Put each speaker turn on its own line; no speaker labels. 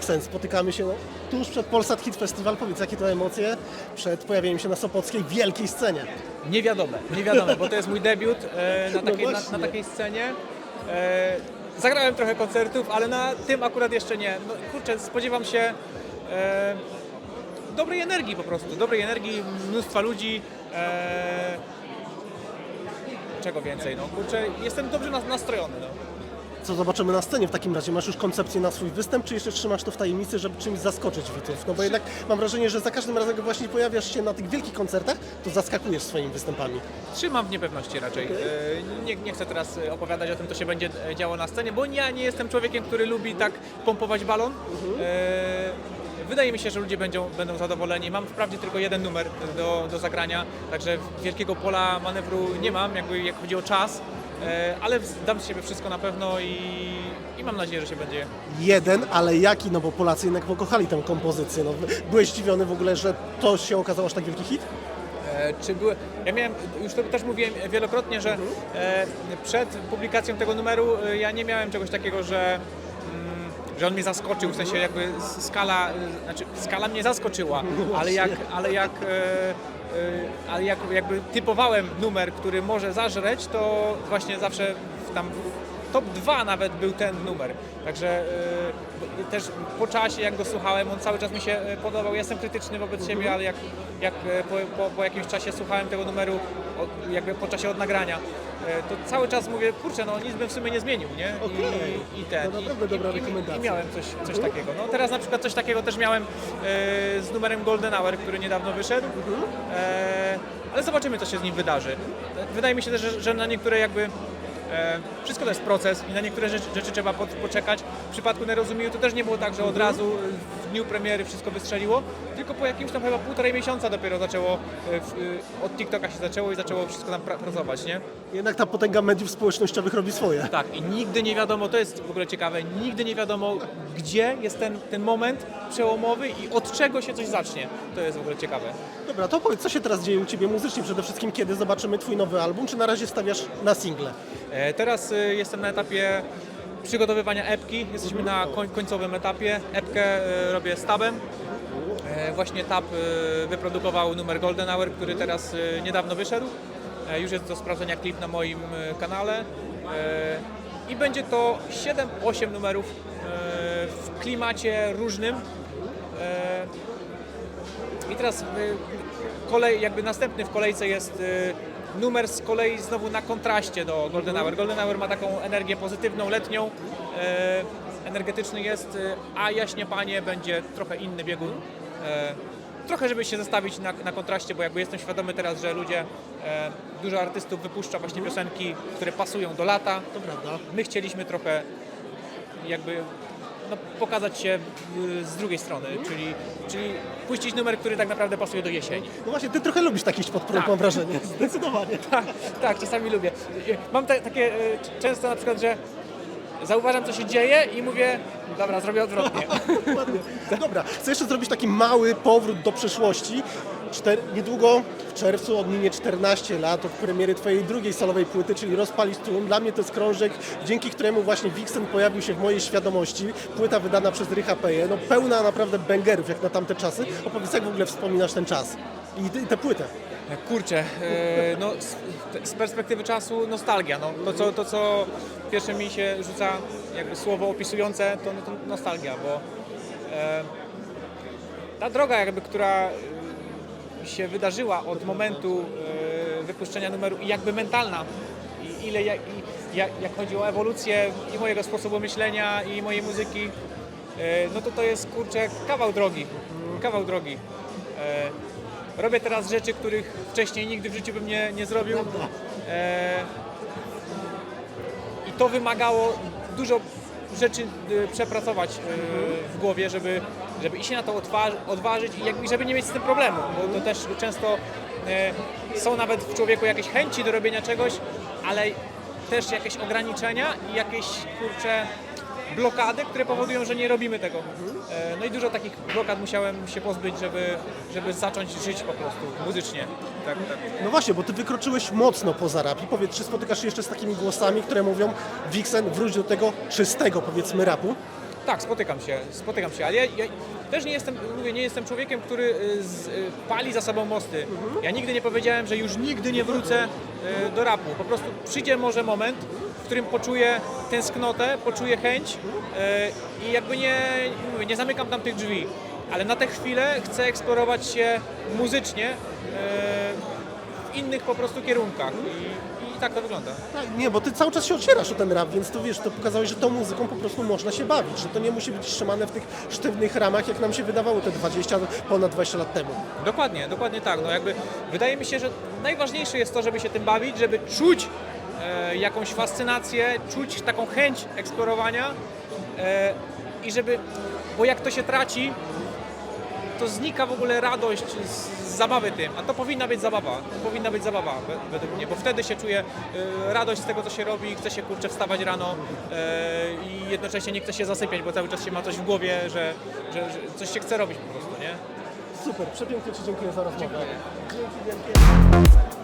Wixen, spotykamy się no, tuż przed Polsat Hit Festival. Powiedz, jakie to emocje przed pojawieniem się na Sopockiej wielkiej scenie?
Niewiadome, niewiadome, bo to jest mój debiut e, na, takiej, na,
właśnie.
na takiej scenie. E, zagrałem trochę koncertów, ale na tym akurat jeszcze nie. No, kurczę, spodziewam się e, dobrej energii po prostu, dobrej energii, mnóstwa ludzi. E, czego więcej, no kurczę, jestem dobrze nas- nastrojony. No.
Co zobaczymy na scenie w takim razie? Masz już koncepcję na swój występ, czy jeszcze trzymasz to w tajemnicy, żeby czymś zaskoczyć widzów? No bo jednak mam wrażenie, że za każdym razem, jak właśnie pojawiasz się na tych wielkich koncertach, to zaskakujesz swoimi występami.
Trzymam w niepewności raczej. E, Nie, nie chcę teraz e, opowiadać o tym, co się będzie e, działo na scenie, bo ja nie jestem człowiekiem, który lubi tak pompować balon. E, Wydaje mi się, że ludzie będą, będą zadowoleni. Mam wprawdzie tylko jeden numer do, do zagrania, także wielkiego pola manewru nie mam, jakby jak chodzi o czas, ale dam z siebie wszystko na pewno i, i mam nadzieję, że się będzie
Jeden, ale jaki? No bo Polacy jednak pokochali tę kompozycję. No, byłeś zdziwiony w ogóle, że to się okazało aż tak wielki hit?
E, Czy były, ja miałem, już to też mówiłem wielokrotnie, że e, przed publikacją tego numeru e, ja nie miałem czegoś takiego, że, że on mnie zaskoczył, w sensie jakby skala, e, znaczy skala mnie zaskoczyła, ale jak, ale jak, e, e, ale jak jakby typowałem numer, który może zażreć, to właśnie zawsze tam top 2 nawet był ten numer. Także e, też po czasie, jak go słuchałem, on cały czas mi się podobał. Ja jestem krytyczny wobec siebie, ale jak, jak po, po, po jakimś czasie słuchałem tego numeru, jakby po czasie od nagrania, to cały czas mówię, kurczę, no nic bym w sumie nie zmienił, nie?
Okej.
I, i ten.
To naprawdę
i,
dobra
i,
rekomendacja.
I miałem coś, coś takiego. No teraz na przykład coś takiego też miałem e, z numerem Golden Hour, który niedawno wyszedł. E, ale zobaczymy, co się z nim wydarzy. Wydaje mi się też, że, że na niektóre jakby E, wszystko to jest proces i na niektóre rzeczy, rzeczy trzeba po, poczekać. W przypadku Nerozumiju to też nie było tak, że od razu w dniu premiery wszystko wystrzeliło, tylko po jakimś tam chyba półtorej miesiąca dopiero zaczęło, e, w, e, od TikToka się zaczęło i zaczęło wszystko tam pra, pracować, nie?
Jednak ta potęga mediów społecznościowych robi swoje.
Tak, i nigdy nie wiadomo, to jest w ogóle ciekawe, nigdy nie wiadomo, gdzie jest ten, ten moment przełomowy i od czego się coś zacznie. To jest w ogóle ciekawe.
Dobra, to powiedz, co się teraz dzieje u Ciebie muzycznie? Przede wszystkim, kiedy zobaczymy Twój nowy album, czy na razie stawiasz na single?
E, Teraz e, jestem na etapie przygotowywania epki. Jesteśmy na koń, końcowym etapie. Epkę e, robię z tabem. E, Właśnie tab e, wyprodukował numer Golden Hour, który teraz e, niedawno wyszedł. E, Już jest do sprawdzenia klip na moim e, kanale. E, I będzie to 7-8 numerów w klimacie różnym. I teraz kolej, jakby następny w kolejce jest numer z kolei znowu na kontraście do Golden Hour. Golden Hour ma taką energię pozytywną, letnią, energetyczny jest, a Jaśnie Panie będzie trochę inny biegun. Y, Trochę, żeby się zestawić na, na kontraście, bo jakby jestem świadomy teraz, że ludzie, e, dużo artystów wypuszcza właśnie piosenki, które pasują do lata.
To prawda.
My chcieliśmy trochę jakby no, pokazać się y, z drugiej strony, czyli, czyli puścić numer, który tak naprawdę pasuje do jesieni.
No właśnie, Ty trochę lubisz tak iść pod prąd,
Tak.
mam wrażenie. Zdecydowanie.
Tak, tak, czasami lubię. Mam te, takie y, często na przykład, że zauważam, co się dzieje i mówię, dobra, zrobię odwrotnie.
Dokładnie. Dobra, chcę jeszcze zrobić taki mały powrót do przeszłości. Czter... Niedługo w czerwcu odminie 14 lat od premiery Twojej drugiej solowej płyty, czyli Rozpalić Tłum. Dla mnie to jest krążek, dzięki któremu właśnie Wixen pojawił się w mojej świadomości. Płyta wydana przez Rycha Peje, no pełna naprawdę bangerów jak na tamte czasy. Opowiedz, jak w ogóle wspominasz ten czas i, tę płytę.
Kurczę, e, no z, z perspektywy czasu nostalgia. No, to, co, to, co pierwsze mi się rzuca jakby słowo opisujące, to, no, to nostalgia, bo e, ta droga jakby, która e, się wydarzyła od momentu e, wypuszczenia numeru i jakby mentalna, i ile jak, i, jak, jak chodzi o ewolucję i mojego sposobu myślenia i mojej muzyki, e, no to to jest kurczę kawał drogi, kawał drogi. E, Robię teraz rzeczy, których wcześniej nigdy w życiu bym nie, nie zrobił. E, I to wymagało dużo rzeczy y, przepracować y, w głowie, żeby, żeby i się na to odwa- odważyć i żeby nie mieć z tym problemu, bo to też często y, są nawet w człowieku jakieś chęci do robienia czegoś, ale też jakieś ograniczenia i jakieś kurcze blokady, które powodują, że nie robimy tego. E, No i dużo takich blokad musiałem się pozbyć, żeby, żeby zacząć żyć po prostu muzycznie. Tak, tak.
No właśnie, bo Ty wykroczyłeś mocno poza rap i powiedz, czy spotykasz się jeszcze z takimi głosami, które mówią Wixen, wróć do tego czystego, powiedzmy, rapu?
Tak, spotykam się, spotykam się, ale ja, ja też nie jestem, mówię, nie jestem człowiekiem, który y, z, y, pali za sobą mosty. Ja nigdy nie powiedziałem, że już nigdy nie wrócę y, do rapu. Po prostu przyjdzie może moment, którym poczuję tęsknotę, poczuję chęć y, i jakby nie, mówię, nie zamykam tam tych drzwi. Ale na tę chwilę chcę eksplorować się muzycznie y, w innych po prostu kierunkach i, i tak to wygląda.
Tak, nie, bo ty cały czas się ocierasz o ten rap, więc to wiesz, to pokazałeś, że tą muzyką po prostu można się bawić, że to nie musi być trzymane w tych sztywnych ramach, jak nam się wydawało te 20, ponad 20 lat temu.
Dokładnie, dokładnie tak. No jakby wydaje mi się, że najważniejsze jest to, żeby się tym bawić, żeby czuć e, jakąś fascynację, czuć taką chęć eksplorowania e, i żeby, bo jak to się traci, to znika w ogóle radość z, zabawy tym, a to powinna być zabawa, to powinna być zabawa we- według mnie, bo wtedy się czuje e, radość z tego, co się robi, chce się kurczę wstawać rano e, i jednocześnie nie chce się zasypiać, bo cały czas się ma coś w głowie, że, że, że coś się chce robić po prostu, nie?
Super, przepięknie Ci dziękuję za rozmowę. Dzięki wielkie.